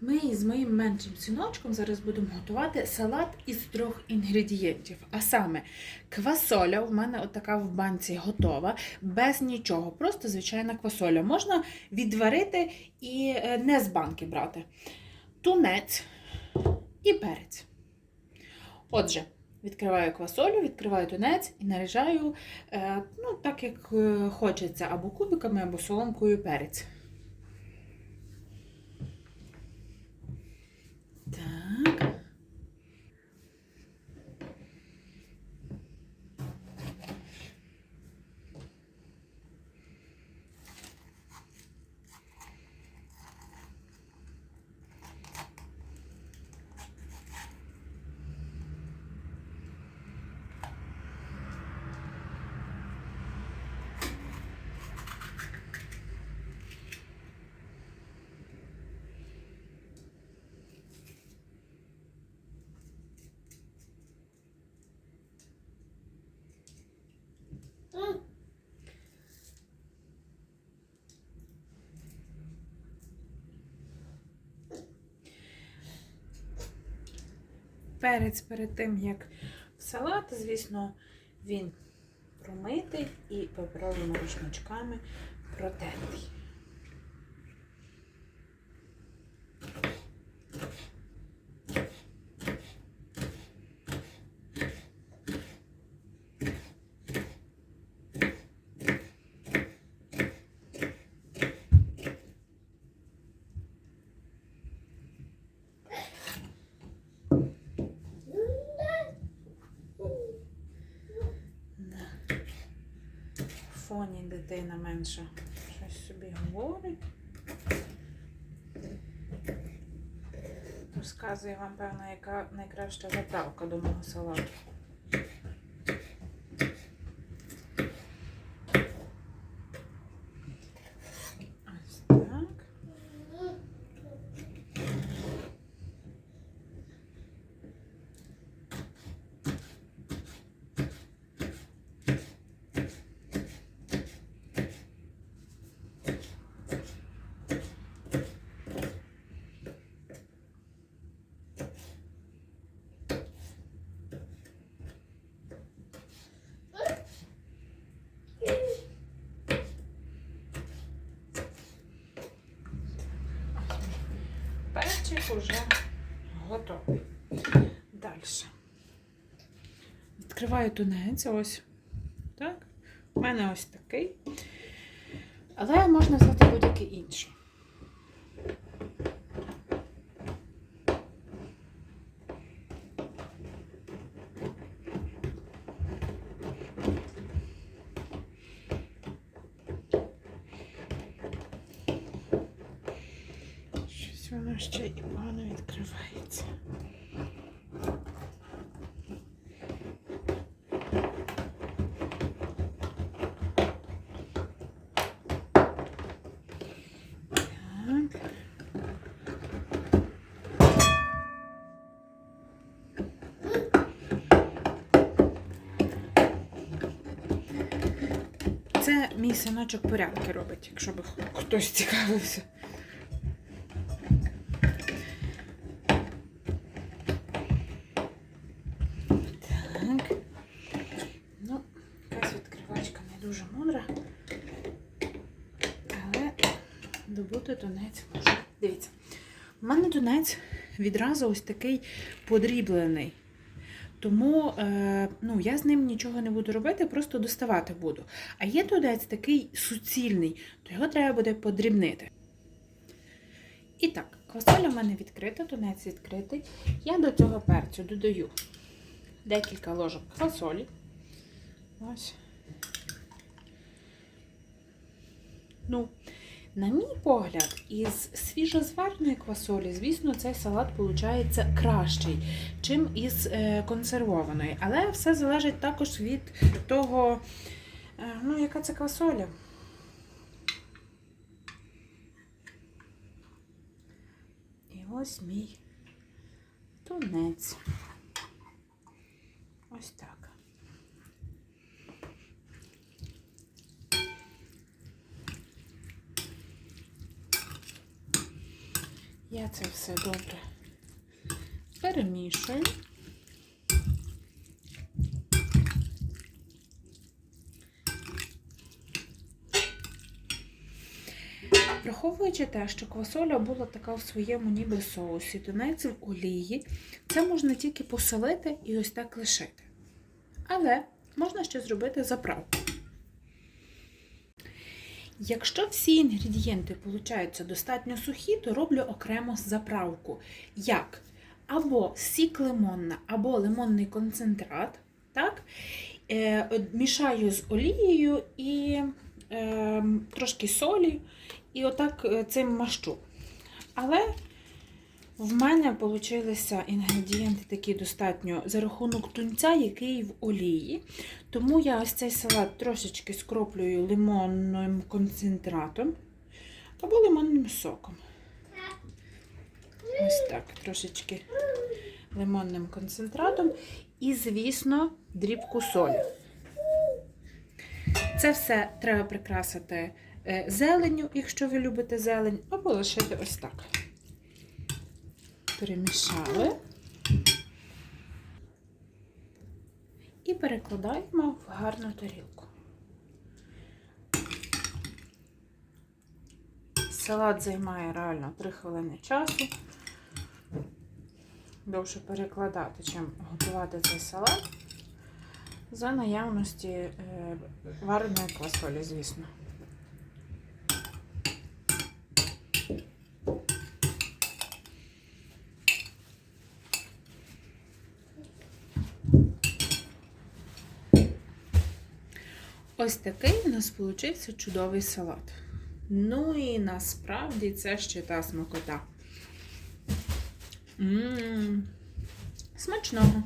Ми із моїм меншим синочком зараз будемо готувати салат із трьох інгредієнтів. А саме квасоля, у мене отака в банці готова, без нічого, просто звичайна квасоля. Можна відварити і е, не з банки брати. Тунець і перець. Отже, відкриваю квасолю, відкриваю тунець і наріжаю е, ну, так, як е, хочеться, або кубиками, або соломкою перець. Так. Перець перед тим, як в салат, звісно, він промитий і паперовими рушничками протертий. На фоні дитина менше щось собі говорить. Розказує вам, певно, яка найкраща заправка до мого салату. Ось так. Перчик уже готовий. Далі. Відкриваю тунець, ось. Так. У мене ось такий. Але можна взяти будь-який інший. Щось ще і погано відкривається. Це мій синочок порядки робить, якщо б хтось цікавився. Так. Ну, якась відкривачка не дуже мудра. Але добути можу. Дивіться, у мене тунець відразу ось такий подріблений. Тому е, ну, я з ним нічого не буду робити, просто доставати буду. А є тунець такий суцільний, то його треба буде подрібнити. І так, квасоля в мене відкрита, тунець відкритий. Я до цього перцю додаю декілька ложок квасолі. Ось. Ну, на мій погляд, із свіжозвареної квасолі, звісно, цей салат виходить кращий, чим із е, консервованої. Але все залежить також від того, е, ну, яка це квасоля. І ось мій тунець. Ось так. Я це все добре перемішую. Враховуючи те, що квасоля була така в своєму ніби соусі, тунець в олії, це можна тільки посолити і ось так лишити. Але можна ще зробити заправку. Якщо всі інгредієнти получаються достатньо сухі, то роблю окремо заправку. Як? Або сік лимонна, або лимонний концентрат. Так? Е, мішаю з олією і е, трошки солі, і отак е, цим мащу. Але в мене получилися інгредієнти такі достатньо за рахунок тунця, який в олії. Тому я ось цей салат трошечки скроплюю лимонним концентратом або лимонним соком. Ось так, трошечки лимонним концентратом. І, звісно, дрібку солі. Це все треба прикрасити е, зеленню, якщо ви любите зелень, або лишити ось так. Перемішали. І перекладаємо в гарну тарілку. Салат займає реально 3 хвилини часу. Довше перекладати, чим готувати цей салат. За наявності е, вареної квасолі, звісно. Ось такий у нас получився чудовий салат. Ну і насправді це ще та смакота. Смачного.